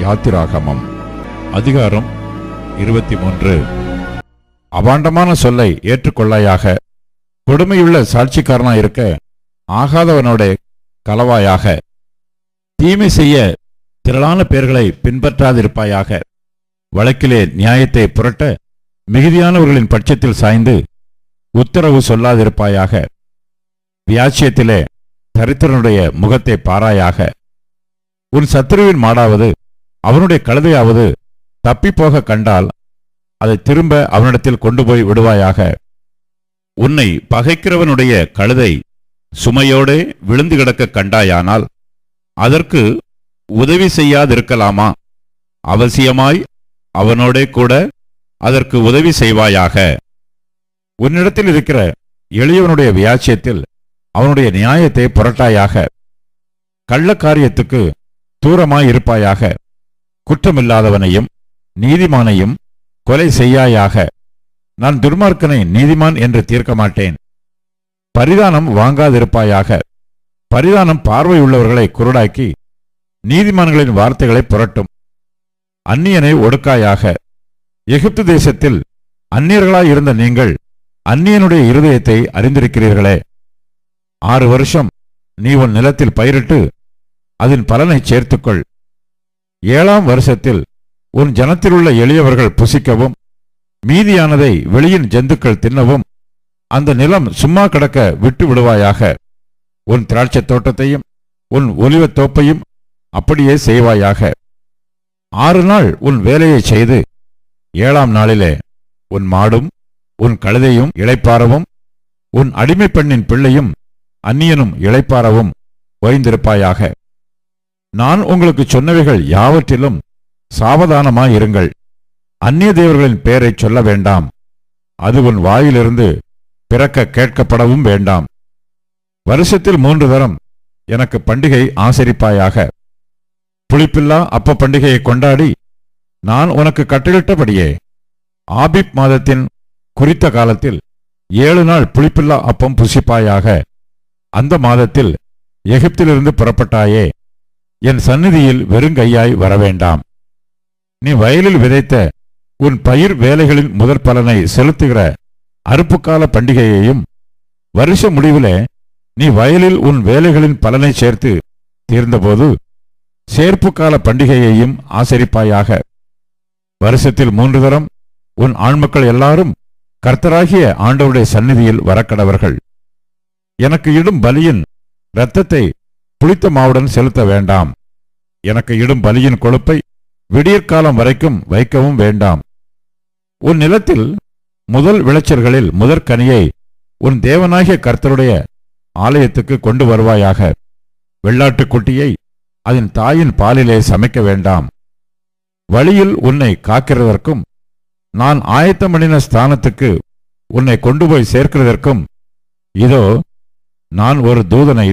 யாத்திராகமம் அதிகாரம் இருபத்தி மூன்று அபாண்டமான சொல்லை ஏற்றுக்கொள்ளாயாக கொடுமையுள்ள சாட்சிக்காரனா இருக்க ஆகாதவனோட கலவாயாக தீமை செய்ய திரளான பேர்களை பின்பற்றாதிருப்பாயாக. வழக்கிலே நியாயத்தை புரட்ட மிகுதியானவர்களின் பட்சத்தில் சாய்ந்து உத்தரவு சொல்லாதிருப்பாயாக. வியாச்சியத்திலே தரித்திரனுடைய முகத்தை பாராயாக. உன் சத்துருவின் மாடாவது அவனுடைய கழுதையாவது தப்பிப்போக கண்டால் அதை திரும்ப அவனிடத்தில் கொண்டு போய் விடுவாயாக. உன்னை பகைக்கிறவனுடைய கழுதை சுமையோடே விழுந்து கிடக்க கண்டாயானால் அதற்கு உதவி செய்யாதிருக்கலாமா? அவசியமாய் அவனோடே கூட அதற்கு உதவி செய்வாயாக. உன்னிடத்தில் இருக்கிற எளியவனுடைய வியாச்சியத்தில் அவனுடைய நியாயத்தை புரட்டாயாக. கள்ளக்காரியத்துக்கு தூரமாயிருப்பாயாக குற்றமில்லாதவனையும் நீதிமானையும் கொலை செய்யாயாக. நான் துர்மார்க்கனை நீதிமான் என்று தீர்க்க மாட்டேன் பரிதானம் வாங்காதிருப்பாயாக. பரிதானம் பார்வையுள்ளவர்களை குருடாக்கி நீதிமான்களின் வார்த்தைகளை புரட்டும். அந்நியனை ஒடுக்காயாக. எகிப்து தேசத்தில் அந்நியர்களாயிருந்த நீங்கள் அந்நியனுடைய இருதயத்தை அறிந்திருக்கிறீர்களே. ஆறு வருஷம் நீ உன் நிலத்தில் பயிரிட்டு அதன் பலனைச் சேர்த்துக்கொள். ஏழாம் வருஷத்தில் உன் ஜனத்திலுள்ள எளியவர்கள் புசிக்கவும் மீதியானதை வெளியின் ஜந்துக்கள் தின்னவும் அந்த நிலம் சும்மா கிடக்க விட்டு விடுவாயாக. உன் திராட்சைத் தோட்டத்தையும் உன் ஒலிவத் தோப்பையும் அப்படியே செய்வாயாக. ஆறு நாள் உன் வேலையைச் செய்து ஏழாம் நாளிலே உன் மாடும் உன் கழுதையும் இளைப்பாரவும் உன் அடிமை பெண்ணின் பிள்ளையும் அந்நியனும் இளைப்பாறவும் ஓய்ந்திருப்பாயாக. நான் உங்களுக்கு சொன்னவைகள் யாவற்றிலும் சாவதானமாயிருங்கள். அந்நிய தேவர்களின் பெயரைச் சொல்ல வேண்டாம். அது உன் வாயிலிருந்து பிறக்க கேட்கப்படவும் வேண்டாம். வருஷத்தில் மூன்று தரம் எனக்கு பண்டிகை ஆசரிப்பாயாக. புளிப்பில்லா அப்ப பண்டிகையை கொண்டாடி நான் உனக்கு கட்டளிட்டபடியே ஆபிப் மாதத்தின் குறித்த காலத்தில் ஏழு நாள் புளிப்பில்லா அப்பம் புசிப்பாயாக. அந்த மாதத்தில் எகிப்திலிருந்து புறப்பட்டாயே என் சந்நிதியில் வெறுங்கையாய் வரவேண்டாம். நீ வயலில் விதைத்த உன் பயிர் வேலைகளின் முதற் பலனை செலுத்துகிற அறுப்புக்கால பண்டிகையையும் வருஷ முடிவிலே நீ வயலில் உன் வேலைகளின் பலனை சேர்த்து தீர்ந்தபோது சேர்ப்புக்கால பண்டிகையையும் ஆசரிப்பாயாக. வருஷத்தில் மூன்று தரம் உன் ஆண்மக்கள் எல்லாரும் கர்த்தராகிய ஆண்டவருடைய சந்நிதியில் வரக்கடவர்கள். எனக்கு இடும் பலியின் இரத்தத்தை புளித்த மாவுடன் செலுத்த வேண்டாம். எனக்கு இடும் பலியின் கொழுப்பை விடியற்காலம் வரைக்கும் வைக்கவும் வேண்டாம். உன் நிலத்தில் முதல் விளைச்சல்களில் முதற்கனியை உன் தேவனாகிய கர்த்தருடைய ஆலயத்துக்கு கொண்டு வருவாயாக. வெள்ளாட்டுக் குட்டியை அதன் தாயின் பாலிலே சமைக்க வேண்டாம். வழியில் உன்னை காக்கிறதற்கும் நான் ஆயத்தம் பண்ணின ஸ்தானத்துக்கு உன்னை கொண்டு போய் சேர்க்கிறதற்கும் இதோ நான் ஒரு தூதனை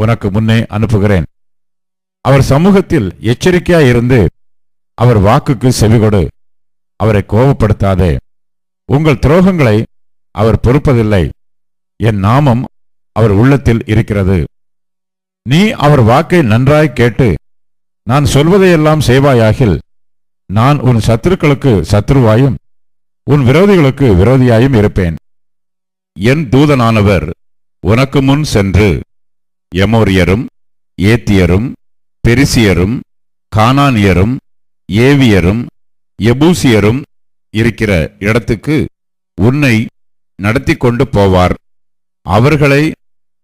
உனக்கு முன்னே அனுப்புகிறேன். அவர் சமூகத்தில் எச்சரிக்கையாயிருந்து அவர் வாக்குக்கு செவிகொடு அவரை கோபப்படுத்தாதே. உங்கள் துரோகங்களை அவர் பொறுப்பதில்லை. என் நாமம் அவர் உள்ளத்தில் இருக்கிறது. நீ அவர் வாக்கை நன்றாய் கேட்டு நான் சொல்வதையெல்லாம் செய்வாயாகில் நான் உன் சத்துருக்களுக்கு சத்ருவாயும் உன் விரோதிகளுக்கு விரோதியாயும் இருப்பேன். என் தூதனானவர் உனக்கு முன் சென்று எமோரியரும் ஏத்தியரும் பெரிசியரும் கானானியரும் ஏவியரும் எபூசியரும் இருக்கிற இடத்துக்கு உன்னை நடத்தி கொண்டு போவார். அவர்களை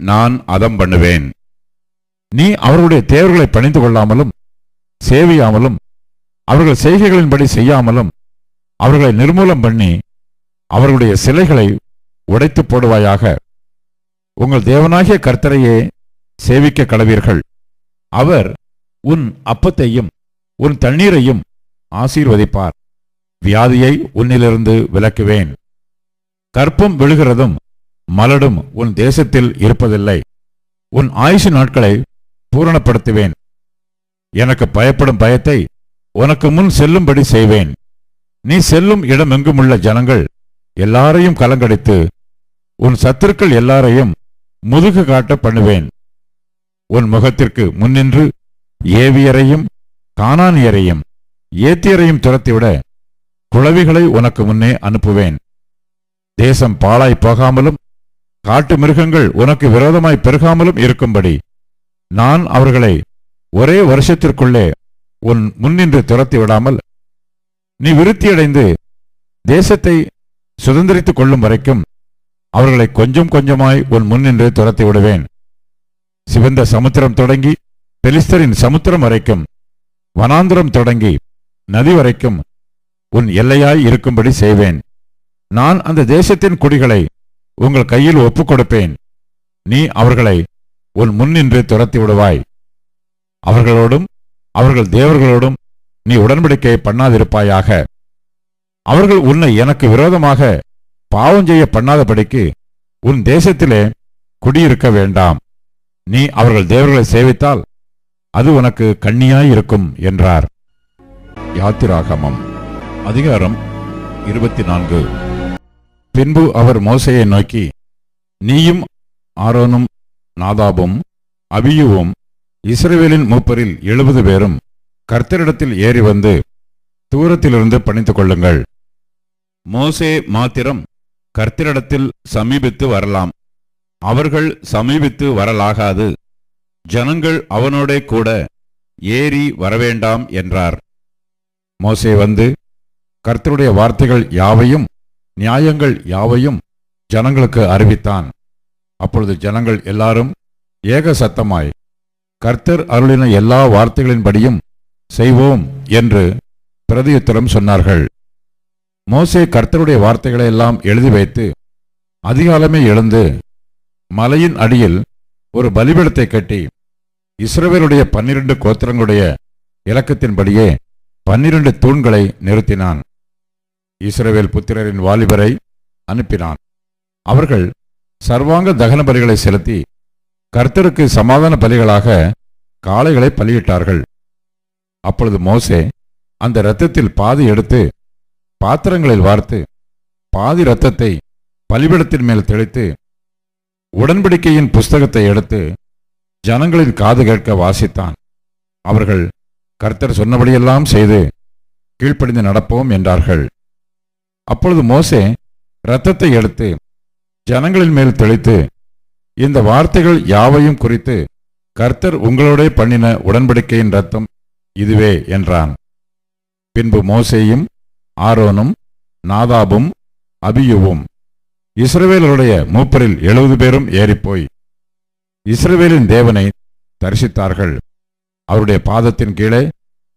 நான் அதம் பண்ணுவேன். நீ அவர்களுடைய தேவர்களை பணிந்து கொள்ளாமலும் சேவியாமலும் அவர்கள் செய்கைகளின்படி செய்யாமலும் அவர்களை நிர்மூலம் பண்ணி அவர்களுடைய சிலைகளை உடைத்து போடுவாயாக. உங்கள் தேவனாகிய கர்த்தரையே சேவிக்க கடவீர்கள். அவர் உன் அப்பத்தையும் உன் தண்ணீரையும் ஆசீர்வதிப்பார். வியாதியை உன்னிலிருந்து விலக்குவேன். கற்பம் விழுகிறதும் மலடும் உன் தேசத்தில் இருப்பதில்லை. உன் ஆயுசு நாட்களை பூரணப்படுத்துவேன். எனக்கு பயப்படும் பயத்தை உனக்கு முன் செல்லும்படி செய்வேன். நீ செல்லும் இடமெங்குமுள்ள ஜனங்கள் எல்லாரையும் கலங்கடித்து உன் சத்துருக்கள் எல்லாரையும் முதுகு காட்ட பண்ணுவேன். உன் முகத்திற்கு முன்னின்று ஏவியரையும் காணானியரையும் ஏத்தியரையும் துரத்திவிட குளவிகளை உனக்கு முன்னே அனுப்புவேன். தேசம் பாழாய் போகாமலும் காட்டு மிருகங்கள் உனக்கு விரோதமாய் பெருகாமலும் இருக்கும்படி நான் அவர்களை ஒரே வருஷத்திற்குள்ளே உன் முன்னின்று துரத்தி விடாமல் நீ விருத்தியடைந்து தேசத்தை சுதந்திரித்துக் கொள்ளும் வரைக்கும் அவர்களை கொஞ்சம் கொஞ்சமாய் உன் முன்னின்று துரத்தி விடுவேன். சிவந்த சமுத்திரம் தொடங்கி பெலிஸ்தரின் சமுத்திரம் வரைக்கும் வனாந்திரம் தொடங்கி நதி வரைக்கும் உன் எல்லையாய் இருக்கும்படி செய்வேன். நான் அந்த தேசத்தின் குடிகளை உங்கள் கையில் ஒப்புக் கொடுப்பேன் நீ அவர்களை உன் முன்னின்று துரத்தி விடுவாய். அவர்களோடும் அவர்கள் தேவர்களோடும் நீ உடன்படிக்கை பண்ணாதிருப்பாயாக. அவர்கள் உன்னை எனக்கு விரோதமாக பாவம் செய்ய பண்ணாதபடிக்கு உன் தேசத்திலே குடியிருக்க வேண்டாம். நீ அவர்கள் தேவர்களை சேவித்தால் அது உனக்கு கண்ணியாயிருக்கும் என்றார். யாத்திராகமம் அதிகாரம் இருபத்தி நான்கு பின்பு அவர் மோசையை நோக்கி நீயும் ஆரோனும் நாதாபும் அபியுவும் இஸ்ரேவேலின் மூப்பரில் எழுபது பேரும் கர்த்தரிடத்தில் ஏறி வந்து தூரத்திலிருந்து பணித்துக் கொள்ளுங்கள். மோசே மாத்திரம் கர்த்தரிடத்தில் சமீபித்து வரலாம். அவர்கள் சமீபித்து வரலாகாது. ஜனங்கள் அவனோடே கூட ஏறி வரவேண்டாம் என்றார். மோசே வந்து கர்த்தருடைய வார்த்தைகள் யாவையும் நியாயங்கள் யாவையும் ஜனங்களுக்கு அறிவித்தான். அப்பொழுது ஜனங்கள் எல்லாரும் ஏக சத்தமாய் கர்த்தர் அருளின எல்லா வார்த்தைகளின்படியும் செய்வோம் என்று பிரதியுத்தரம் சொன்னார்கள். மோசே கர்த்தருடைய வார்த்தைகளை எல்லாம் எழுதி வைத்து அதிகாலமே எழுந்து மலையின் அடியில் ஒரு பலிபீடத்தை கட்டி இஸ்ரவேலுடைய பன்னிரண்டு கோத்திரங்களுடைய இலக்கத்தின்படியே பன்னிரண்டு தூண்களை நிறுத்தினான். இஸ்ரவேல் புத்திரரின் வாலிபரை அனுப்பினான். அவர்கள் சர்வாங்க தகன பலிகளை செலுத்தி கர்த்தருக்கு சமாதான பலிகளாக காளைகளை பலியிட்டார்கள். அப்பொழுது மோசே அந்த இரத்தத்தில் பாதி எடுத்து பாத்திரங்களில் வார்த்து பாதி இரத்தத்தை பலிபிடத்தின் மேல் தெளித்து உடன்படிக்கையின் புஸ்தகத்தை எடுத்து ஜனங்களின் காது கேட்க வாசித்தான். அவர்கள் கர்த்தர் சொன்னபடியெல்லாம் செய்து கீழ்ப்படிந்து நடப்போம் என்றார்கள். அப்பொழுது மோசே இரத்தத்தை எடுத்து ஜனங்களின் மேல் தெளித்து இந்த வார்த்தைகள் யாவையும் குறித்து கர்த்தர் உங்களோடே பண்ணின உடன்படிக்கையின் ரத்தம் இதுவே என்றான். பின்பு மோசேயும் ஆரோனும் நாதாபும் அபியுவும் இஸ்ரவேலருடைய மூப்பரில் எழுபது பேரும் ஏறிப்போய் இஸ்ரவேலின் தேவனை தரிசித்தார்கள். அவருடைய பாதத்தின் கீழே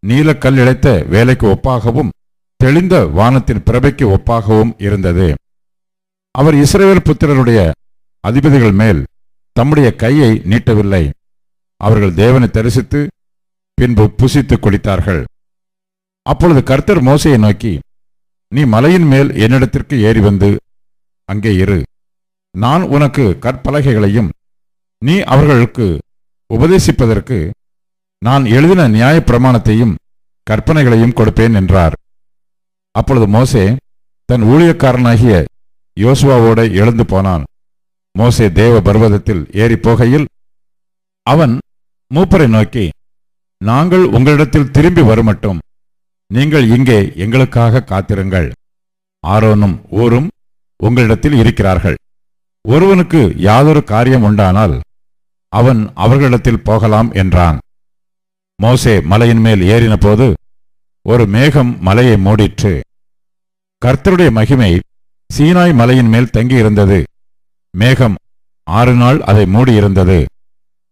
நீலக்கல் இழைத்த வேலைக்கு ஒப்பாகவும் தெளிந்த வானத்தின் பிரபைக்கு ஒப்பாகவும் இருந்தது. அவர் இஸ்ரேல் புத்திரருடைய அதிபதிகள் மேல் தம்முடைய கையை நீட்டவில்லை. அவர்கள் தேவனை தரிசித்து பின்பு புசித்து குளித்தார்கள். அப்பொழுது கர்த்தர் மோசையை நோக்கி நீ மலையின் மேல் என்னிடத்திற்கு ஏறி வந்து அங்கே இரு. நான் உனக்கு கற்பலகைகளையும் நீ அவர்களுக்கு உபதேசிப்பதற்கு நான் எழுதின நியாய பிரமாணத்தையும் கற்பனைகளையும் கொடுப்பேன் என்றார். அப்பொழுது மோசே தன் ஊழியக்காரனாகிய யோசுவாவோட எழுந்து போனான். மோசே தேவ பர்வதத்தில் ஏறி போகையில் அவன் மூப்பரை நோக்கி நாங்கள் உங்களிடத்தில் திரும்பி வருமட்டும். நீங்கள் இங்கே எங்களுக்காக காத்திருங்கள். ஆரோனும் ஊரும் உங்களிடத்தில் இருக்கிறார்கள். ஒருவனுக்கு யாதொரு காரியம் உண்டானால் அவன் அவர்களிடத்தில் போகலாம் என்றான். மோசே மலையின் மேல் ஏறினபோது ஒரு மேகம் மலையை மூடிற்று. கர்த்தருடைய மகிமை சீனாய் மலையின் மேல் தங்கியிருந்தது. மேகம் ஆறு நாள் அதை மூடியிருந்தது.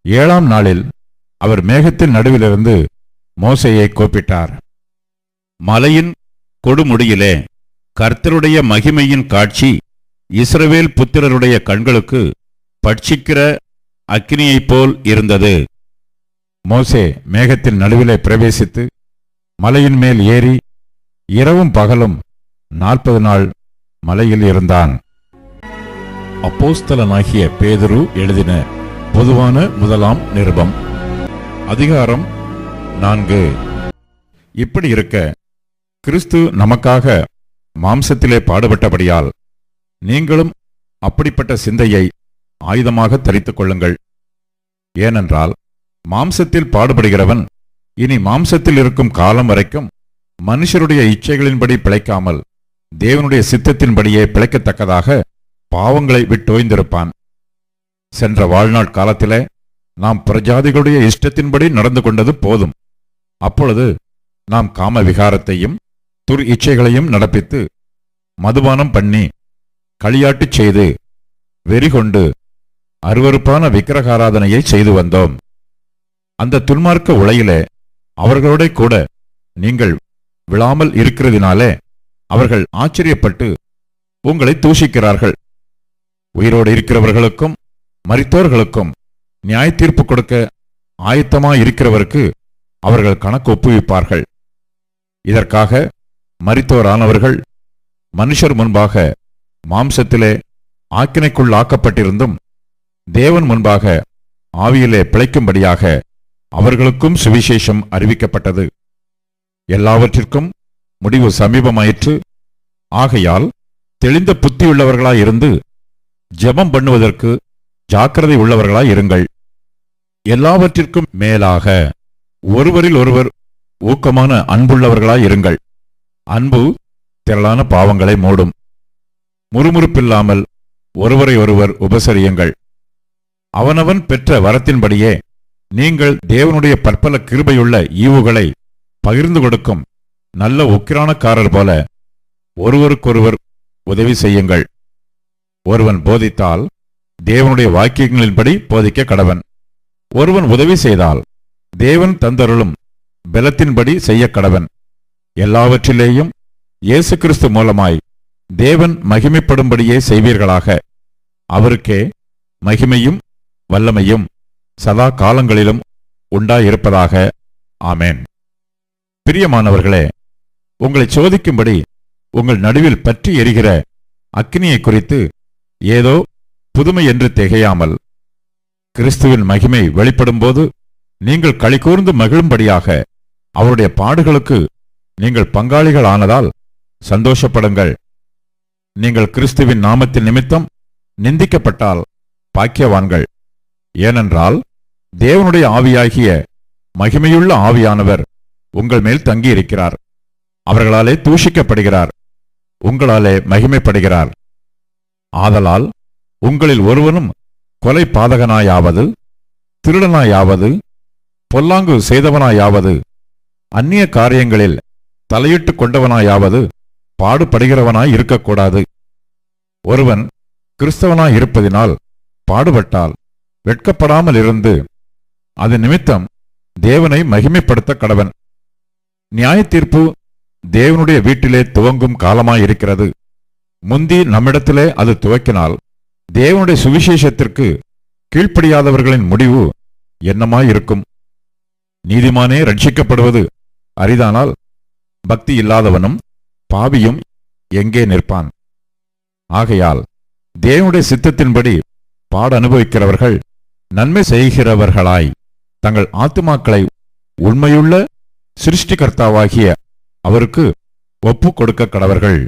ஏழாம் நாளில் அவர் மேகத்தின் நடுவிலிருந்து மோசையை கூப்பிட்டார். மலையின் கொடுமுடியிலே கர்த்தருடைய மகிமையின் காட்சி இஸ்ரவேல் புத்திரருடைய கண்களுக்கு பட்சிக்கிற அக்னியைப் போல் இருந்தது. மோசே மேகத்தின் நடுவிலே பிரவேசித்து மலையின் மேல் ஏறி இரவும் பகலும் நாற்பது நாள் மலையில் இருந்தான். அப்போஸ்தலனாகிய பேதுரு எழுதின பொதுவான முதலாம் நிருபம் அதிகாரம் நான்கு. இப்படி இருக்க கிறிஸ்து நமக்காக மாம்சத்திலே பாடுபட்டபடியால் நீங்களும் அப்படிப்பட்ட சிந்தையை ஆயுதமாக தரித்துக் கொள்ளுங்கள். ஏனென்றால் மாம்சத்தில் பாடுபடுகிறவன் இனி மாம்சத்தில் இருக்கும் காலம் வரைக்கும் மனுஷருடைய இச்சைகளின்படி பிழைக்காமல் தேவனுடைய சித்தத்தின்படியே பிழைக்கத்தக்கதாக பாவங்களை விட்டோய்ந்திருப்பான் சென்ற வாழ்நாள் காலத்திலே நாம் பிரஜாதிகளுடைய இஷ்டத்தின்படி நடந்து கொண்டது போதும். அப்பொழுது நாம் காம விகாரத்தையும் துர் இச்சைகளையும் நடப்பித்து மதுபானம் பண்ணி களியாட்டு செய்து வெறிகொண்டு அருவருப்பான விக்கிரகாராதனையை செய்து வந்தோம். அந்த துன்மார்க்க உலையிலே அவர்களோட கூட நீங்கள் விழாமல் இருக்கிறதினாலே அவர்கள் ஆச்சரியப்பட்டு உங்களை தூஷிக்கிறார்கள். உயிரோடு இருக்கிறவர்களுக்கும் மரித்தோர்களுக்கும் நியாய தீர்ப்பு கொடுக்க ஆயத்தமாயிருக்கிறவருக்கு அவர்கள் கணக்கு ஒப்புவிப்பார்கள். இதற்காக மறித்தோரானவர்கள் மனுஷர் முன்பாக மாம்சத்திலே ஆக்கினைக்குள் ஆக்கப்பட்டிருந்தும் தேவன் முன்பாக ஆவியிலே பிழைக்கும்படியாக அவர்களுக்கும் சுவிசேஷம் அறிவிக்கப்பட்டது. எல்லாவற்றிற்கும் முடிவு சமீபமாயிற்று. ஆகையால் தெளிந்த புத்தியுள்ளவர்களாயிருந்து ஜெபம் பண்ணுவதற்கு ஜாக்கிரதை உள்ளவர்களாய் இருங்கள். எல்லாவற்றிற்கும் மேலாக ஒருவரில் ஒருவர் ஊக்கமான அன்புள்ளவர்களாய் இருங்கள். அன்பு திரளான பாவங்களை மூடும். முறுமுறுப்பில்லாமல் ஒருவரை ஒருவர் உபசரியுங்கள். அவனவன் பெற்ற வரத்தின்படியே நீங்கள் தேவனுடைய பற்பல கிருபையுள்ள ஈவுகளை பகிர்ந்து கொடுக்கும் நல்ல உக்கிரானக்காரர் போல ஒருவருக்கொருவர் உதவி செய்யுங்கள். ஒருவன் போதித்தால் தேவனுடைய வாக்கியங்களின்படி போதிக்க கடவன். ஒருவன் உதவி செய்தால் தேவன் தந்தருளும் பலத்தின்படி செய்ய கடவன். எல்லாவற்றிலேயும் இயேசு கிறிஸ்து மூலமாய் தேவன் மகிமைப்படும்படியே செய்வீர்களாக. அவருக்கே மகிமையும் வல்லமையும் சதா காலங்களிலும் உண்டாயிருப்பதாக. ஆமேன். பிரியமானவர்களே உங்களை சோதிக்கும்படி உங்கள் நடுவில் பற்றி எரிகிற அக்னியை குறித்து ஏதோ புதுமை என்று திகையாமல் கிறிஸ்துவின் மகிமை வெளிப்படும்போது நீங்கள் களிகூர்ந்து மகிழும்படியாக அவருடைய பாடுகளுக்கு நீங்கள் பங்காளிகள் ஆனதால் சந்தோஷப்படுங்கள். நீங்கள் கிறிஸ்துவின் நாமத்தின் நிமித்தம் நிந்திக்கப்பட்டால் பாக்கியவான்கள். ஏனென்றால் தேவனுடைய ஆவியாகிய மகிமையுள்ள ஆவியானவர் உங்கள் மேல் தங்கியிருக்கிறார். அவர்களாலே தூஷிக்கப்படுகிறார். உங்களாலே மகிமைப்படுகிறார். ஆதலால் உங்களில் ஒருவனும் கொலை பாதகனாயாவது திருடனாயாவது பொல்லாங்கு செய்தவனாயாவது அந்நிய காரியங்களில் தலையிட்டு கொண்டவனாயாவது பாடுபடுகிறவனாய் இருக்கக்கூடாது. ஒருவன் கிறிஸ்தவனாய் இருப்பதினால் பாடுபட்டால் வெட்கப்படாமல் இருந்து அது நிமித்தம் தேவனை மகிமைப்படுத்த கடவன். நியாய தீர்ப்பு தேவனுடைய வீட்டிலே துவங்கும் காலமாயிருக்கிறது. முந்தி நம்மிடத்திலே அது துவக்கினால் தேவனுடைய சுவிசேஷத்திற்கு கீழ்ப்படியாதவர்களின் முடிவு என்னமாயிருக்கும்? நீதிமானே ரட்சிக்கப்படுவது அரிதானால் பக்தி இல்லாதவனும் பாவியும் எங்கே நிற்பான்? ஆகையால் தேவனுடைய சித்தத்தின்படி பாட அனுபவிக்கிறவர்கள் நன்மை செய்கிறவர்களாய் தங்கள் ஆத்துமாக்களை உண்மையுள்ள சிருஷ்டிகர்த்தாவாகிய அவருக்கு ஒப்புக் கொடுக்க கடவர்கள்.